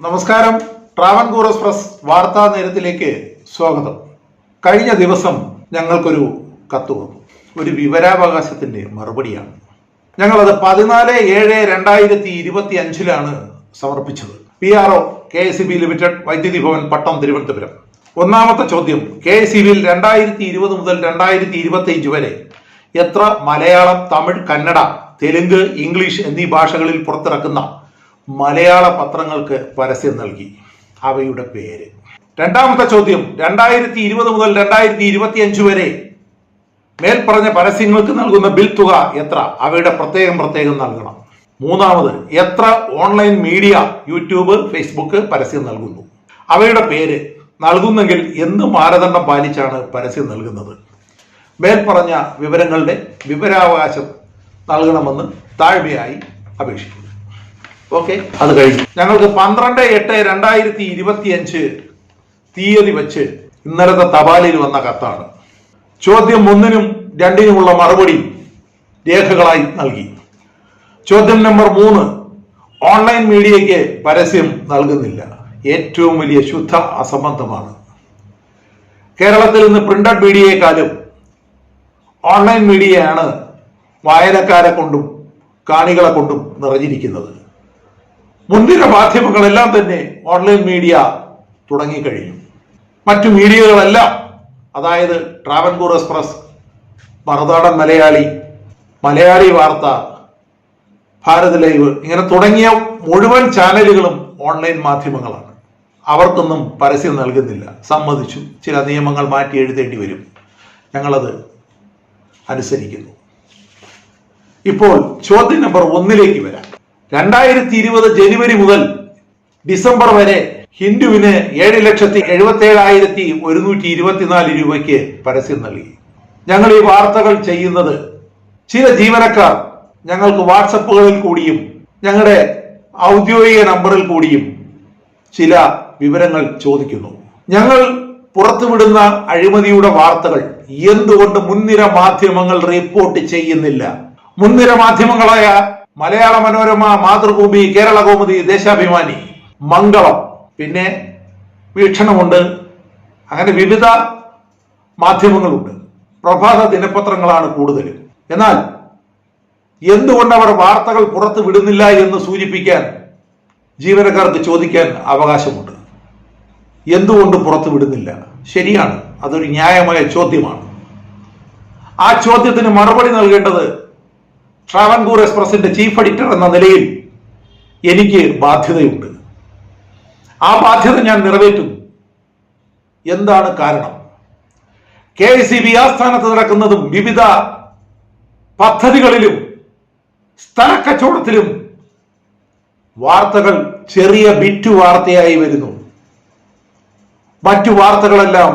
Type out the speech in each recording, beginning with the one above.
നമസ്കാരം. ട്രാവൻകൂർ എക്സ്പ്രസ് വാർത്താ നേരത്തിലേക്ക് സ്വാഗതം. കഴിഞ്ഞ ദിവസം ഞങ്ങൾക്കൊരു കത്ത് വന്നു. ഒരു വിവരാവകാശത്തിന്റെ മറുപടിയാണ്. ഞങ്ങളത് പതിനാല് ഏഴ് രണ്ടായിരത്തി ഇരുപത്തി അഞ്ചിലാണ് സമർപ്പിച്ചത് P R O K S B limited Vaidyuthi Bhavan Pattom Thiruvananthapuram. ഒന്നാമത്തെ ചോദ്യം കെ എസ് ബിയിൽ രണ്ടായിരത്തി ഇരുപത് മുതൽ രണ്ടായിരത്തി ഇരുപത്തി അഞ്ച് വരെ എത്ര മലയാളം തമിഴ് കന്നഡ തെലുങ്ക് ഇംഗ്ലീഷ് എന്നീ ഭാഷകളിൽ പുറത്തിറക്കുന്ന മലയാള പത്രങ്ങൾക്ക് പരസ്യം നൽകി. അവയുടെ പേര്. രണ്ടാമത്തെ ചോദ്യം രണ്ടായിരത്തി ഇരുപത് മുതൽ രണ്ടായിരത്തി ഇരുപത്തി അഞ്ച് വരെ മേൽപ്പറഞ്ഞ പരസ്യങ്ങൾക്ക് നൽകുന്ന ബിൽ തുക എത്ര? അവയുടെ പ്രത്യേകം പ്രത്യേകം നൽകണം. മൂന്നാമത് എത്ര ഓൺലൈൻ മീഡിയ യൂട്യൂബ് ഫേസ്ബുക്ക് പരസ്യം നൽകുന്നു? അവയുടെ പേര് നൽകുന്നെങ്കിൽ എന്ത് മാനദണ്ഡം പാലിച്ചാണ് പരസ്യം നൽകുന്നത്? മേൽപ്പറഞ്ഞ വിവരങ്ങളുടെ വിവരാവകാശം നൽകണമെന്ന് താഴ്മയായി അപേക്ഷിക്കുന്നു. ഓക്കെ അത് കഴിഞ്ഞു. ഞങ്ങൾക്ക് പന്ത്രണ്ട് എട്ട് രണ്ടായിരത്തി ഇരുപത്തി അഞ്ച് തീയതി വെച്ച് ഇന്നലത്തെ തപാലിൽ വന്ന കത്താണ്. ചോദ്യം ഒന്നിനും രണ്ടിനുമുള്ള മറുപടി രേഖകളായി നൽകി. ചോദ്യം നമ്പർ മൂന്ന് ഓൺലൈൻ മീഡിയയ്ക്ക് പരസ്യം നൽകുന്നില്ല. ഏറ്റവും വലിയ ശുദ്ധ അസംബന്ധമാണ്. കേരളത്തിൽ ഇന്ന് പ്രിന്റഡ് മീഡിയയെക്കാളും ഓൺലൈൻ മീഡിയയാണ് വായനക്കാരെ കൊണ്ടും കാണികളെ കൊണ്ടും നിറഞ്ഞിരിക്കുന്നത്. മുൻനിര മാധ്യമങ്ങളെല്ലാം തന്നെ ഓൺലൈൻ മീഡിയ തുടങ്ങിക്കഴിഞ്ഞു. മറ്റു മീഡിയകളെല്ലാം അതായത് ട്രാവൻകൂർ എക്സ്പ്രസ് മറുനാടൻ മലയാളി മലയാളി വാർത്ത ഭാരത് ലൈവ് ഇങ്ങനെ തുടങ്ങിയ മുഴുവൻ ചാനലുകളും ഓൺലൈൻ മാധ്യമങ്ങളാണ്. അവർക്കൊന്നും പരസ്യം നൽകുന്നില്ല. സമ്മതിച്ചു. ചില നിയമങ്ങൾ മാറ്റി എഴുതേണ്ടി വരും. ഞങ്ങളത് അനുസരിക്കുന്നു. ഇപ്പോൾ ചോദ്യം നമ്പർ ഒന്നിലേക്ക് വരാം. രണ്ടായിരത്തി ഇരുപത് ജനുവരി മുതൽ ഡിസംബർ വരെ ഹിന്ദുവിന് ഏഴ് ലക്ഷത്തി എഴുപത്തി ഏഴായിരത്തി ഒരുന്നൂറ്റി ഇരുപത്തിനാല് രൂപയ്ക്ക് പരസ്യം നൽകി. ഞങ്ങൾ ഈ വാർത്തകൾ ചെയ്യുന്നത് ചില ജീവനക്കാർ ഞങ്ങൾക്ക് വാട്സപ്പുകളിൽ കൂടിയും ഞങ്ങളുടെ ഔദ്യോഗിക നമ്പറിൽ കൂടിയും ചില വിവരങ്ങൾ ചോദിക്കുന്നു. ഞങ്ങൾ പുറത്തുവിടുന്ന അഴിമതിയുടെ വാർത്തകൾ എന്തുകൊണ്ട് മുൻനിര മാധ്യമങ്ങൾ റിപ്പോർട്ട് ചെയ്യുന്നില്ല? മുൻനിര മാധ്യമങ്ങളായ മലയാള മനോരമ മാതൃഭൂമി കേരള കൗമുദി ദേശാഭിമാനി മംഗളം. പിന്നെ വീക്ഷണമുണ്ട്. അങ്ങനെ വിവിധ മാധ്യമങ്ങളുണ്ട്. പ്രഭാത ദിനപത്രങ്ങളാണ് കൂടുതലും. എന്നാൽ എന്തുകൊണ്ട് അവർ വാർത്തകൾ പുറത്തു വിടുന്നില്ല എന്ന് സൂചിപ്പിക്കാൻ ജീവനക്കാർക്ക് ചോദിക്കാൻ അവകാശമുണ്ട്? എന്തുകൊണ്ട് പുറത്തു വിടുന്നില്ല? ശരിയാണ്. അതൊരു ന്യായമായ ചോദ്യമാണ്. ആ ചോദ്യത്തിന് മറുപടി നൽകേണ്ടത് ട്രാവൻകൂർ എക്സ്പ്രസിന്റെ ചീഫ് എഡിറ്റർ എന്ന നിലയിൽ എനിക്ക് ബാധ്യതയുണ്ട്. ആ ബാധ്യത ഞാൻ നിറവേറ്റുന്നു എന്താണ് കാരണം? കെ എസ് സി ബി ആസ്ഥാനത്ത് നടക്കുന്നതും വിവിധ പദ്ധതികളിലും സ്ഥലക്കച്ചവടത്തിലും വാർത്തകൾ ചെറിയ ബിറ്റു വാർത്തയായി വരുന്നു. മറ്റു വാർത്തകളെല്ലാം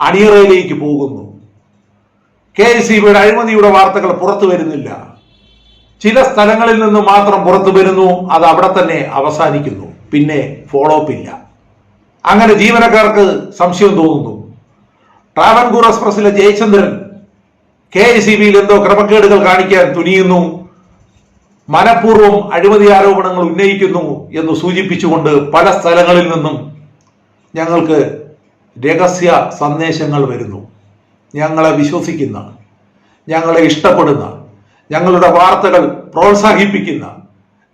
അണിയറയിലേക്ക് പോകുന്നു. കെ എസ് സി ബിയുടെ അഴിമതിയുടെ വാർത്തകൾ പുറത്തു വരുന്നില്ല. ചില സ്ഥലങ്ങളിൽ നിന്ന് മാത്രം പുറത്തു വരുന്നു അത് അവിടെ തന്നെ അവസാനിക്കുന്നു. പിന്നെ ഫോളോ അപ്പ് ഇല്ല. അങ്ങനെ ജീവനക്കാർക്ക് സംശയം തോന്നുന്നു. ട്രാവൻകൂർ എക്സ്പ്രസിലെ ജയചന്ദ്രൻ കെ എസ് സി ബിയിൽ എന്തോ ക്രമക്കേടുകൾ കാണിക്കാൻ തുനിയുന്നു. മനഃപൂർവം അഴിമതി ആരോപണങ്ങൾ ഉന്നയിക്കുന്നു എന്ന് സൂചിപ്പിച്ചുകൊണ്ട് പല സ്ഥലങ്ങളിൽ നിന്നും ഞങ്ങൾക്ക് രഹസ്യ സന്ദേശങ്ങൾ വരുന്നു. ഞങ്ങളെ വിശ്വസിക്കുന്ന ഞങ്ങളെ ഇഷ്ടപ്പെടുന്ന ഞങ്ങളുടെ വാർത്തകൾ പ്രോത്സാഹിപ്പിക്കുന്ന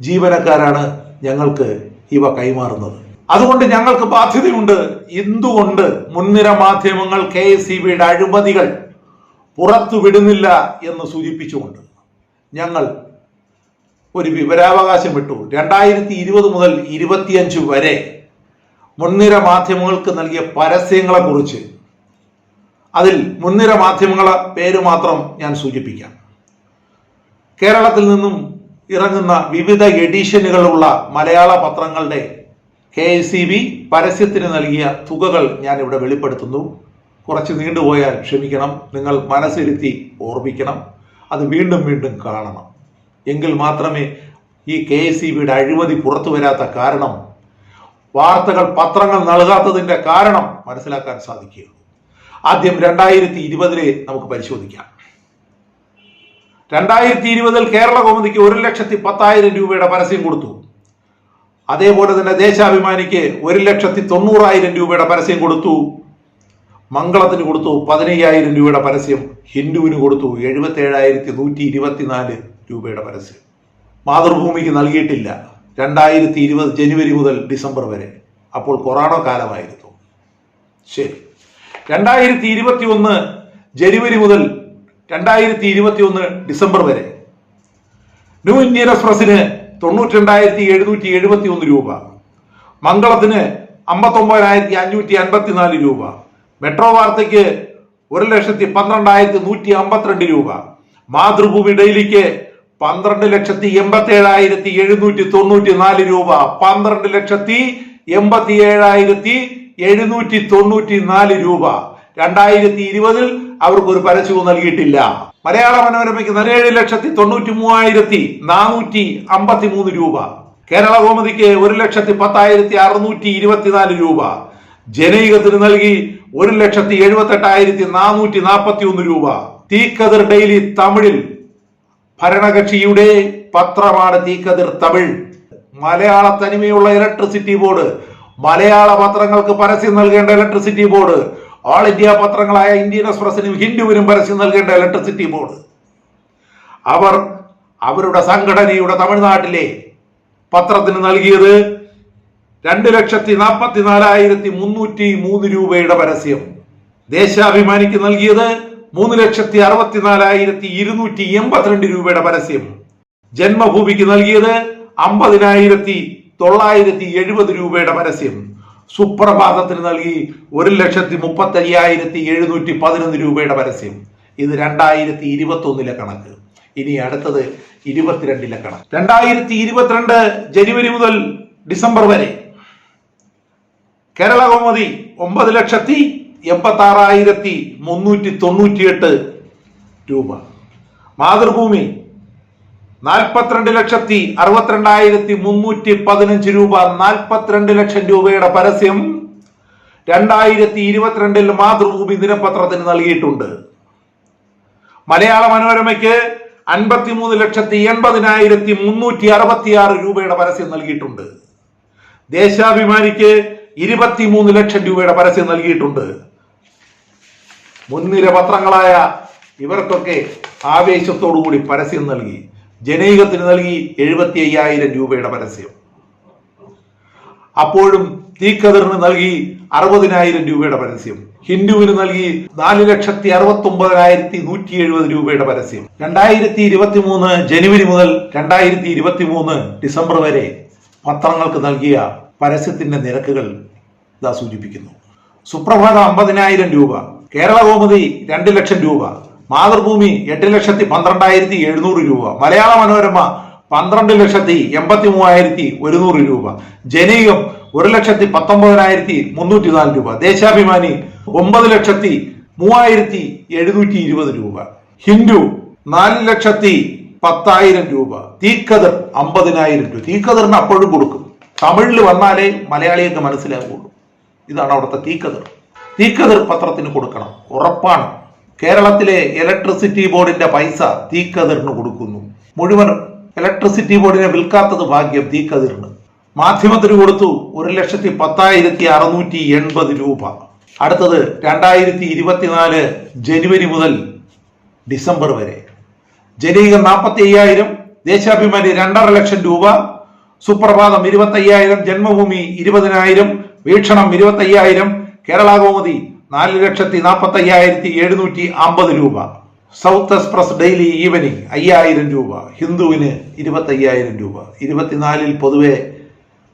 ജീവനക്കാരാണ് ഞങ്ങൾക്ക് ഇവ കൈമാറുന്നത്. അതുകൊണ്ട് ഞങ്ങൾക്ക് ബാധ്യതയുണ്ട്. എന്തുകൊണ്ട് മുൻനിര മാധ്യമങ്ങൾ കെ എസ് സി ബിയുടെ അഴിമതികൾ പുറത്തു വിടുന്നില്ല എന്ന് സൂചിപ്പിച്ചുകൊണ്ട് ഞങ്ങൾ ഒരു വിവരാവകാശം വിട്ടു. രണ്ടായിരത്തി ഇരുപത് മുതൽ ഇരുപത്തിയഞ്ച് വരെ മുൻനിര മാധ്യമങ്ങൾക്ക് നൽകിയ പരസ്യങ്ങളെ കുറിച്ച് അതിൽ മുൻനിര മാധ്യമങ്ങളെ പേര് മാത്രം ഞാൻ സൂചിപ്പിക്കാം. കേരളത്തിൽ നിന്നും ഇറങ്ങുന്ന വിവിധ എഡിഷനുകളുള്ള മലയാള പത്രങ്ങളുടെ കെ എസ് സി ബി പരസ്യത്തിന് നൽകിയ തുകകൾ ഞാൻ ഇവിടെ വെളിപ്പെടുത്തുന്നു. കുറച്ച് നീണ്ടുപോയാൽ ക്ഷമിക്കണം. നിങ്ങൾ മനസ്സിരുത്തി ഓർമ്മിക്കണം. അത് വീണ്ടും വീണ്ടും കാണണം. എങ്കിൽ മാത്രമേ ഈ കെ എസ് സി ബിയുടെ അഴിമതി പുറത്തു വരാത്ത കാരണം വാർത്തകൾ പത്രങ്ങൾ നൽകാത്തതിന്റെ കാരണം മനസ്സിലാക്കാൻ സാധിക്കുകയുള്ളൂ. ആദ്യം രണ്ടായിരത്തി ഇരുപതിലെ നമുക്ക് പരിശോധിക്കാം. രണ്ടായിരത്തി ഇരുപതിൽ കേരള കോമതിക്ക് ഒരു ലക്ഷത്തി പത്തായിരം രൂപയുടെ പരസ്യം കൊടുത്തു. അതേപോലെ തന്നെ ദേശാഭിമാനിക്ക് ഒരു ലക്ഷത്തി തൊണ്ണൂറായിരം രൂപയുടെ പരസ്യം കൊടുത്തു. മംഗളത്തിന് കൊടുത്തു പതിനയ്യായിരം രൂപയുടെ പരസ്യം. ഹിന്ദുവിന് കൊടുത്തു എഴുപത്തി ഏഴായിരത്തി നൂറ്റി ഇരുപത്തിനാല് രൂപയുടെ പരസ്യം. മാതൃഭൂമിക്ക് നൽകിയിട്ടില്ല. രണ്ടായിരത്തി ഇരുപത് ജനുവരി മുതൽ ഡിസംബർ വരെ. അപ്പോൾ കൊറോണ കാലമായിരുന്നു. ശരി. രണ്ടായിരത്തി ഇരുപത്തി ഒന്ന് ജനുവരി മുതൽ രണ്ടായിരത്തി ഇരുപത്തി ഒന്ന് ഡിസംബർ വരെ. ന്യൂ ഇന്ത്യൻ എക്സ്പ്രസിന് തൊണ്ണൂറ്റി രണ്ടായിരത്തി എഴുന്നൂറ്റി എഴുപത്തി ഒന്ന് രൂപ. മംഗളത്തിന് അമ്പത്തൊമ്പതിനായിരത്തി അഞ്ഞൂറ്റി അൻപത്തിനാല് രൂപ. മെട്രോ വാർത്തയ്ക്ക് ഒരു ലക്ഷത്തി പന്ത്രണ്ടായിരത്തി നൂറ്റി അമ്പത്തിരണ്ട് രൂപ. മാതൃഭൂമി ഡെയിലിക്ക് പന്ത്രണ്ട് ലക്ഷത്തി എൺപത്തി ഏഴായിരത്തി എഴുന്നൂറ്റി തൊണ്ണൂറ്റി നാല് രൂപ. പന്ത്രണ്ട് ലക്ഷത്തി എൺപത്തി ഏഴായിരത്തി എഴുന്നൂറ്റി തൊണ്ണൂറ്റി നാല് രൂപ. രണ്ടായിരത്തി ഇരുപതിൽ അവർക്ക് ഒരു പരസ്യവും നൽകിയിട്ടില്ല. മലയാള മനോരമയ്ക്ക് പതിനേഴ് ലക്ഷത്തി തൊണ്ണൂറ്റി മൂവായിരത്തി നാനൂറ്റി അമ്പത്തി മൂന്ന് രൂപ. കേരള കോമതിക്ക് ഒരു ലക്ഷത്തി പത്തായിരത്തി അറുന്നൂറ്റി ഇരുപത്തിനാല് രൂപ. ജനൈകത്തിന് നൽകി ഒരു ലക്ഷത്തി എഴുപത്തെട്ടായിരത്തി നാനൂറ്റി നാൽപ്പത്തി ഒന്ന് രൂപ. തീക്കതിർ ഡെയിലി തമിഴിൽ ഭരണകക്ഷിയുടെ പത്രമാണ് തീക്കതിർ തമിഴ്. മലയാള തനിമയുള്ള ഇലക്ട്രിസിറ്റി ബോർഡ് മലയാള പത്രങ്ങൾക്ക് പരസ്യം നൽകേണ്ട ഇലക്ട്രിസിറ്റി ബോർഡ് ഓൾ ഇന്ത്യ പത്രങ്ങളായ ഇന്ത്യൻ എക്സ്പ്രസിനും ഹിന്ദുവിനും പരസ്യം നൽകേണ്ട ഇലക്ട്രിസിറ്റി ബോർഡ് അവർ അവരുടെ സംഘടനയുടെ തമിഴ്നാട്ടിലെ പത്രത്തിന് നൽകിയത് രണ്ട് ലക്ഷത്തി നാൽപ്പത്തി നാലായിരത്തി മുന്നൂറ്റി മൂന്ന് രൂപയുടെ പരസ്യം. ദേശാഭിമാനിക്ക് നൽകിയത് മൂന്ന് ലക്ഷത്തി അറുപത്തിനാലായിരത്തി ഇരുന്നൂറ്റി എൺപത്തിരണ്ട് രൂപയുടെ പരസ്യം. ജന്മഭൂമിക്ക് നൽകിയത് അമ്പതിനായിരത്തി തൊള്ളായിരത്തി എഴുപത് രൂപയുടെ പരസ്യം സുപ്രഭാതത്തിന് നൽകി ഒരു ലക്ഷത്തി മുപ്പത്തി അയ്യായിരത്തി എഴുന്നൂറ്റി പതിനൊന്ന് രൂപയുടെ പരസ്യം. ഇത് രണ്ടായിരത്തി ഇരുപത്തി ഒന്നിലെ കണക്ക്. ഇനി അടുത്തത് ഇരുപത്തിരണ്ടിലെ കണക്ക്. രണ്ടായിരത്തി ഇരുപത്തിരണ്ട് ജനുവരി മുതൽ ഡിസംബർ വരെ കേരള കൗമുദി ഒമ്പത് ലക്ഷത്തി എൺപത്തി ആറായിരത്തി മുന്നൂറ്റി തൊണ്ണൂറ്റിയെട്ട് രൂപ. മാതൃഭൂമി നാൽപ്പത്തിരണ്ട് ലക്ഷത്തി അറുപത്തിരണ്ടായിരത്തി മുന്നൂറ്റി പതിനഞ്ച് രൂപ നാൽപ്പത്തിരണ്ട് ലക്ഷം രൂപയുടെ പരസ്യം രണ്ടായിരത്തി ഇരുപത്തിരണ്ടിൽ മാതൃഭൂമി ദിനപത്രത്തിന് നൽകിയിട്ടുണ്ട്. മലയാള മനോരമയ്ക്ക് അൻപത്തിമൂന്ന് ലക്ഷത്തി എൺപതിനായിരത്തി മുന്നൂറ്റി അറുപത്തിയാറ് രൂപയുടെ പരസ്യം നൽകിയിട്ടുണ്ട്. ദേശാഭിമാനിക്ക് ഇരുപത്തിമൂന്ന് ലക്ഷം രൂപയുടെ പരസ്യം നൽകിയിട്ടുണ്ട്. മുൻനിര പത്രങ്ങളായ ഇവർക്കൊക്കെ ആവേശത്തോടുകൂടി പരസ്യം നൽകി. ജനൈകത്തിന് നൽകി എഴുപത്തി അയ്യായിരം രൂപയുടെ പരസ്യം. അപ്പോഴും തീക്കതിറിന് നൽകി അറുപതിനായിരം രൂപയുടെ പരസ്യം. ഹിന്ദുവിന് നൽകി നാല് ലക്ഷത്തി അറുപത്തി ഒമ്പതിനായിരത്തി നൂറ്റി എഴുപത് രൂപയുടെ പരസ്യം. രണ്ടായിരത്തി ഇരുപത്തി മൂന്ന് ജനുവരി മുതൽ രണ്ടായിരത്തി ഇരുപത്തി മൂന്ന് ഡിസംബർ വരെ പത്രങ്ങൾക്ക് നൽകിയ പരസ്യത്തിന്റെ നിരക്കുകൾ ഇതാ സൂചിപ്പിക്കുന്നു. സുപ്രഭാത അമ്പതിനായിരം രൂപ. കേരള കോമതി രണ്ട് ലക്ഷം രൂപ. മാതൃഭൂമി എട്ട് ലക്ഷത്തി പന്ത്രണ്ടായിരത്തി എഴുന്നൂറ് രൂപ. മലയാള മനോരമ പന്ത്രണ്ട് ലക്ഷത്തി എൺപത്തി മൂവായിരത്തി ഒരുന്നൂറ് രൂപ. ജനീകം ഒരു ലക്ഷത്തി പത്തൊമ്പതിനായിരത്തി മുന്നൂറ്റി നാല് രൂപ. ദേശാഭിമാനി ഒമ്പത് ലക്ഷത്തി മൂവായിരത്തി എഴുന്നൂറ്റി ഇരുപത് രൂപ. ഹിന്ദു നാല് ലക്ഷത്തി പത്തായിരം രൂപ. തീക്കതിർ അമ്പതിനായിരം രൂപ. തീക്കതിറിന് അപ്പോഴും കൊടുക്കും. തമിഴിൽ വന്നാലേ മലയാളിയൊക്കെ മനസ്സിലാകുള്ളൂ ഇതാണ് അവിടുത്തെ തീക്കതിർ. തീക്കതിർ പത്രത്തിന് കൊടുക്കണം. ഉറപ്പാണ്. കേരളത്തിലെ ഇലക്ട്രിസിറ്റി ബോർഡിന്റെ പൈസ തീക്കതിറിന് കൊടുക്കുന്നു. മുഴുവൻ ഇലക്ട്രിസിറ്റി ബോർഡിനെ വിൽക്കാത്തത് ഭാഗ്യം തീക്കതിറിന് മാധ്യമത്തിന് കൊടുത്തു ഒരു ലക്ഷത്തി പത്തായിരത്തി അറുന്നൂറ്റി എൺപത് രൂപ. അടുത്തത് രണ്ടായിരത്തി ഇരുപത്തിനാല് ജനുവരി മുതൽ ഡിസംബർ വരെ. ജനീകർ നാൽപ്പത്തി അയ്യായിരം ദേശാഭിമാനി രണ്ടര ലക്ഷം രൂപ സുപ്രഭാതം ഇരുപത്തി അയ്യായിരം ജന്മഭൂമി ഇരുപതിനായിരം വീക്ഷണം ഇരുപത്തി അയ്യായിരം കൗമുദി നാല് ലക്ഷത്തി നാൽപ്പത്തി അയ്യായിരത്തി എഴുന്നൂറ്റി അമ്പത് രൂപ. സൗത്ത് എക്സ്പ്രസ് ഡെയിലി ഈവനിങ് അയ്യായിരം രൂപ. ഹിന്ദുവിന് ഇരുപത്തി അയ്യായിരം രൂപ. ഇരുപത്തിനാലിൽ പൊതുവെ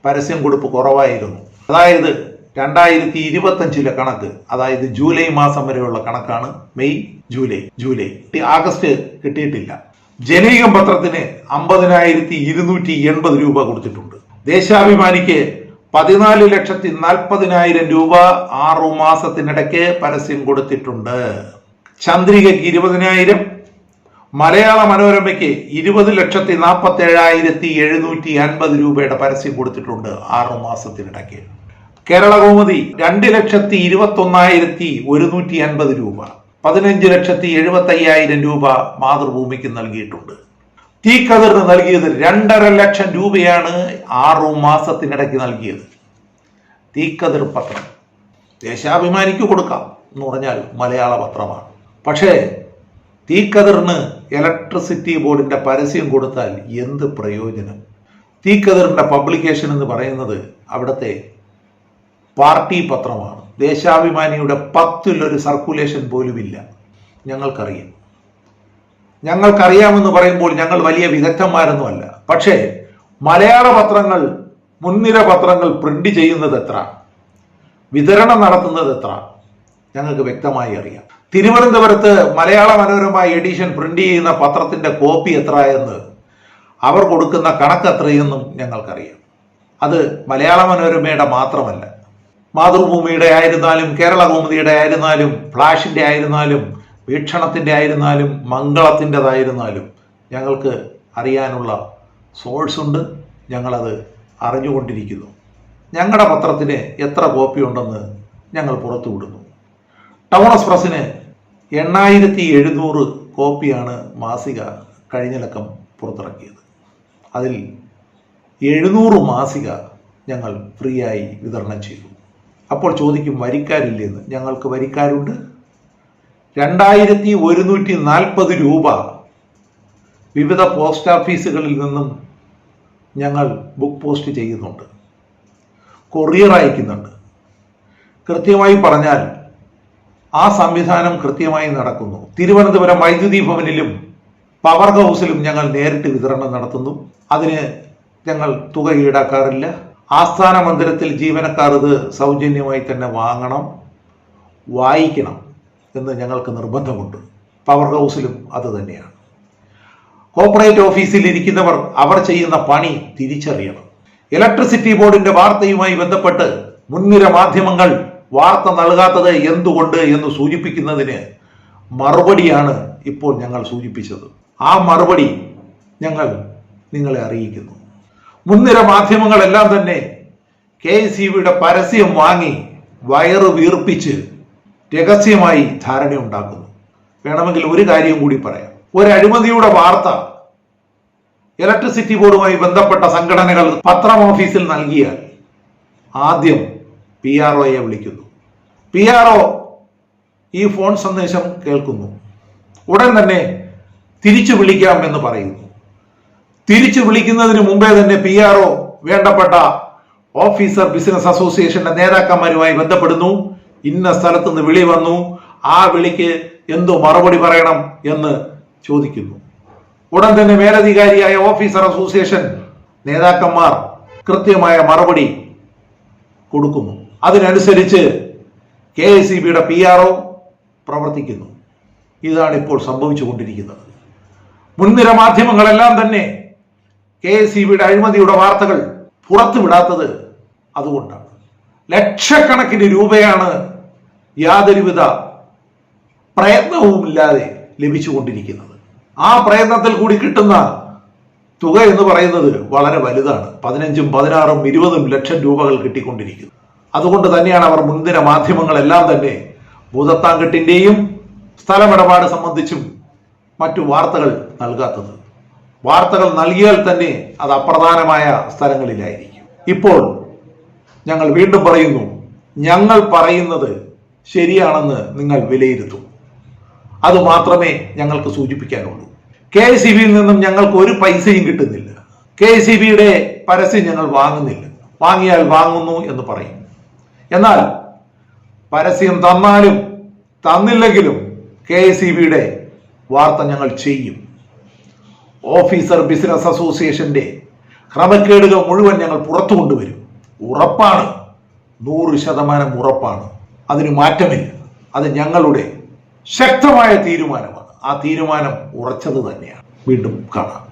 പരസ്യം കൊടുപ്പ് കുറവായിരുന്നു. അതായത് രണ്ടായിരത്തി ഇരുപത്തഞ്ചിലെ കണക്ക്. അതായത് ജൂലൈ മാസം വരെയുള്ള കണക്കാണ് മെയ് ജൂലൈ ജൂലൈ. ആഗസ്റ്റ് കിട്ടിയിട്ടില്ല. ജനീകം പത്രത്തിന് അമ്പതിനായിരത്തി ഇരുന്നൂറ്റി എൺപത് രൂപ കൊടുത്തിട്ടുണ്ട്. ദേശാഭിമാനിക്ക് പതിനാല് ലക്ഷത്തി നാൽപ്പതിനായിരം രൂപ ആറു മാസത്തിനിടയ്ക്ക് പരസ്യം കൊടുത്തിട്ടുണ്ട്. ചന്ദ്രികയ്ക്ക് ഇരുപതിനായിരം മലയാള മനോരമയ്ക്ക് ഇരുപത് ലക്ഷത്തി നാൽപ്പത്തി ഏഴായിരത്തി എഴുന്നൂറ്റി അൻപത് രൂപയുടെ പരസ്യം കൊടുത്തിട്ടുണ്ട് ആറു മാസത്തിനിടയ്ക്ക്. കേരള കൗമുദി രണ്ട് ലക്ഷത്തി ഇരുപത്തി ഒന്നായിരത്തി ഒരുന്നൂറ്റി അൻപത് രൂപ പതിനഞ്ച് ലക്ഷത്തി എഴുപത്തി അയ്യായിരം രൂപ മാതൃഭൂമിക്ക് നൽകിയിട്ടുണ്ട്. തീക്കതിറിന് നൽകിയത് രണ്ടര ലക്ഷം രൂപയാണ് ആറു മാസത്തിനിടയ്ക്ക് നൽകിയത്. തീക്കതിർ പത്രം ദേശാഭിമാനിക്ക് കൊടുക്കാം എന്ന് പറഞ്ഞാൽ മലയാള പത്രമാണ്. പക്ഷേ തീക്കതിറിന് ഇലക്ട്രിസിറ്റി ബോർഡിന്റെ പരസ്യം കൊടുത്താൽ എന്ത് പ്രയോജനം? തീക്കതിറിന്റെ പബ്ലിക്കേഷൻ എന്ന് പറയുന്നത് അവിടുത്തെ പാർട്ടി പത്രമാണ്. ദേശാഭിമാനിയുടെ പത്തിലൊരു സർക്കുലേഷൻ പോലുമില്ല. ഞങ്ങൾക്കറിയാം. ഞങ്ങൾക്കറിയാമെന്ന് പറയുമ്പോൾ ഞങ്ങൾ വലിയ വിദഗ്ധന്മാരൊന്നുമല്ല. പക്ഷേ മലയാള പത്രങ്ങൾ മുൻനിര പത്രങ്ങൾ പ്രിന്റ് ചെയ്യുന്നത് എത്ര? വിതരണം നടത്തുന്നത് എത്ര? ഞങ്ങൾക്ക് വ്യക്തമായി അറിയാം. തിരുവനന്തപുരത്ത് മലയാള മനോരമ എഡിഷൻ പ്രിന്റ് ചെയ്യുന്ന പത്രത്തിന്റെ കോപ്പി എത്ര എന്ന് അവർ കൊടുക്കുന്ന കണക്ക് എത്രയെന്നും ഞങ്ങൾക്കറിയാം. അത് മലയാള മനോരമയുടെ മാത്രമല്ല. മാതൃഭൂമിയുടെ ആയിരുന്നാലും കേരള കൗമുദിയുടെ ആയിരുന്നാലും ഫ്ലാഷിന്റെ ആയിരുന്നാലും വീക്ഷണത്തിന്റെ ആയിരുന്നാലും മംഗളത്തിന്റെതായിരുന്നാലും ഞങ്ങൾക്ക് അറിയാനുള്ള സോഴ്സ് ഉണ്ട്. ഞങ്ങളത് അറിഞ്ഞുകൊണ്ടിരിക്കുന്നു. ഞങ്ങളുടെ പത്രത്തിന് എത്ര കോപ്പി ഉണ്ടെന്ന് ഞങ്ങൾ പുറത്തുവിടുന്നു. ടൗൺ എക്സ്പ്രസ്സിന് എണ്ണായിരത്തി എഴുന്നൂറ് കോപ്പിയാണ് മാസിക കഴിഞ്ഞ ലക്കം പുറത്തിറക്കിയത്. അതിൽ എഴുന്നൂറ് മാസിക ഞങ്ങൾ ഫ്രീ ആയി വിതരണം ചെയ്തു. അപ്പോൾ ചോദിക്കും വരിക്കാരില്ലെന്ന്. ഞങ്ങൾക്ക് വരിക്കാരുണ്ട്? രണ്ടായിരത്തി ഒരുന്നൂറ്റി നാൽപ്പത് രൂപ വിവിധ പോസ്റ്റ് ഓഫീസുകളിൽ നിന്നും ഞങ്ങൾ ബുക്ക് പോസ്റ്റ് ചെയ്യുന്നുണ്ട്. കൊറിയർ അയക്കുന്നുണ്ട്. കൃത്യമായി പറഞ്ഞാൽ ആ സംവിധാനം കൃത്യമായി നടക്കുന്നു. തിരുവനന്തപുരം വൈദ്യുതി ഭവനിലും പവർ ഹൗസിലും ഞങ്ങൾ നേരിട്ട് വിതരണം നടത്തുന്നു. അതിന് ഞങ്ങൾ തുക ഈടാക്കാറില്ല. ആസ്ഥാന മന്ദിരത്തിൽ ജീവനക്കാർ ഇത് സൗജന്യമായി തന്നെ വാങ്ങണം വായിക്കണം. എന്ന് ഞങ്ങൾക്ക് നിർബന്ധമുണ്ട്. പവർ ഹൗസിലും അത് തന്നെയാണ്. കോർപ്പറേറ്റ് ഓഫീസിൽ ഇരിക്കുന്നവർ അവർ ചെയ്യുന്ന പണി തിരിച്ചറിയണം. ഇലക്ട്രിസിറ്റി ബോർഡിന്റെ വാർത്തയുമായി ബന്ധപ്പെട്ട് മുൻനിര മാധ്യമങ്ങൾ വാർത്ത നൽകാത്തത് എന്തുകൊണ്ട് എന്ന് സൂചിപ്പിക്കുന്നതിന് മറുപടിയാണ് ഇപ്പോൾ ഞങ്ങൾ സൂചിപ്പിച്ചത്. ആ മറുപടി ഞങ്ങൾ നിങ്ങളെ അറിയിക്കുന്നു. മുൻനിര മാധ്യമങ്ങളെല്ലാം തന്നെ കെ എസ് പരസ്യം വാങ്ങി വയറ് വീർപ്പിച്ച് രഹസ്യമായി ധാരണയുണ്ടാക്കുന്നു വേണമെങ്കിൽ ഒരു കാര്യം കൂടി പറയാം. ഒരു അഴിമതിയുടെ വാർത്ത ഇലക്ട്രിസിറ്റി ബോർഡുമായി ബന്ധപ്പെട്ട സംഘടനകൾ പത്രം ഓഫീസിൽ നൽകിയാൽ ആദ്യം പി ആർ ഒയെ വിളിക്കുന്നു. പി ആർ ഒ ഈ ഫോൺ സന്ദേശം കേൾക്കുന്നു. ഉടൻ തന്നെ തിരിച്ചു വിളിക്കാം എന്ന് പറയുന്നു. തിരിച്ചു വിളിക്കുന്നതിന് മുമ്പേ തന്നെ പി ആർ ഒ വേണ്ടപ്പെട്ട ഓഫീസർ ബിസിനസ് അസോസിയേഷന്റെ നേതാക്കന്മാരുമായി ബന്ധപ്പെടുന്നു. ഇന്ന സ്ഥലത്ത് നിന്ന് വിളി വന്നു. ആ വിളിക്ക് എന്തോ മറുപടി പറയണം എന്ന് ചോദിക്കുന്നു. ഉടൻ തന്നെ മേലധികാരിയായ ഓഫീസർ അസോസിയേഷൻ നേതാക്കന്മാർ കൃത്യമായ മറുപടി കൊടുക്കുന്നു. അതിനനുസരിച്ച് കെ എസ് ഇ ബിയുടെ പി ആർ ഒ പ്രവർത്തിക്കുന്നു. ഇതാണ് ഇപ്പോൾ സംഭവിച്ചുകൊണ്ടിരിക്കുന്നത്. മുൻനിര മാധ്യമങ്ങളെല്ലാം തന്നെ കെ എസ് ഇ ബിയുടെ അഴിമതിയുടെ വാർത്തകൾ പുറത്തുവിടാത്തത് അതുകൊണ്ടാണ്. ലക്ഷക്കണക്കിന് രൂപയാണ് യാതൊരുവിധ പ്രയത്നവുമില്ലാതെ ലഭിച്ചുകൊണ്ടിരിക്കുന്നത്. ആ പ്രയത്നത്തിൽ കൂടി കിട്ടുന്ന തുക എന്ന് പറയുന്നത് വളരെ വലുതാണ്. പതിനഞ്ചും പതിനാറും ഇരുപതും ലക്ഷം രൂപകൾ കിട്ടിക്കൊണ്ടിരിക്കുന്നു. അതുകൊണ്ട് തന്നെയാണ് അവർ മുൻദിന മാധ്യമങ്ങളെല്ലാം തന്നെ ഭൂതത്താങ്കെട്ടിന്റെയും സ്ഥലമിടപാട് സംബന്ധിച്ചും മറ്റു വാർത്തകൾ നൽകാത്തത്. വാർത്തകൾ നൽകിയാൽ തന്നെ അത് അപ്രധാനമായ സ്ഥലങ്ങളിലായിരിക്കും. ഇപ്പോൾ ഞങ്ങൾ വീണ്ടും പറയുന്നു ഞങ്ങൾ പറയുന്നത് ശരിയാണെന്ന് നിങ്ങൾ വിലയിരുത്തും. അത് മാത്രമേ ഞങ്ങൾക്ക് സൂചിപ്പിക്കാനുള്ളൂ. കെ സി ബിയിൽ നിന്നും ഞങ്ങൾക്ക് ഒരു പൈസയും കിട്ടുന്നില്ല. കെ സി ബിയുടെ പരസ്യം ഞങ്ങൾ വാങ്ങുന്നില്ല. വാങ്ങിയാൽ വാങ്ങുന്നു എന്ന് പറയും. എന്നാൽ പരസ്യം തന്നാലും തന്നില്ലെങ്കിലും കെ എസ് സി ബിയുടെ വാർത്ത ഞങ്ങൾ ചെയ്യും. ഓഫീസർ ബിസിനസ് അസോസിയേഷന്റെ ക്രമക്കേടുകൾ മുഴുവൻ ഞങ്ങൾ പുറത്തു കൊണ്ടുവരും ഉറപ്പാണ്. നൂറ് ശതമാനം ഉറപ്പാണ്. അതിന് മാറ്റമില്ല. അത് ഞങ്ങളുടെ ശക്തമായ തീരുമാനമാണ്. ആ തീരുമാനം ഉറച്ചത് തന്നെയാണ്. വീണ്ടും കാണാം.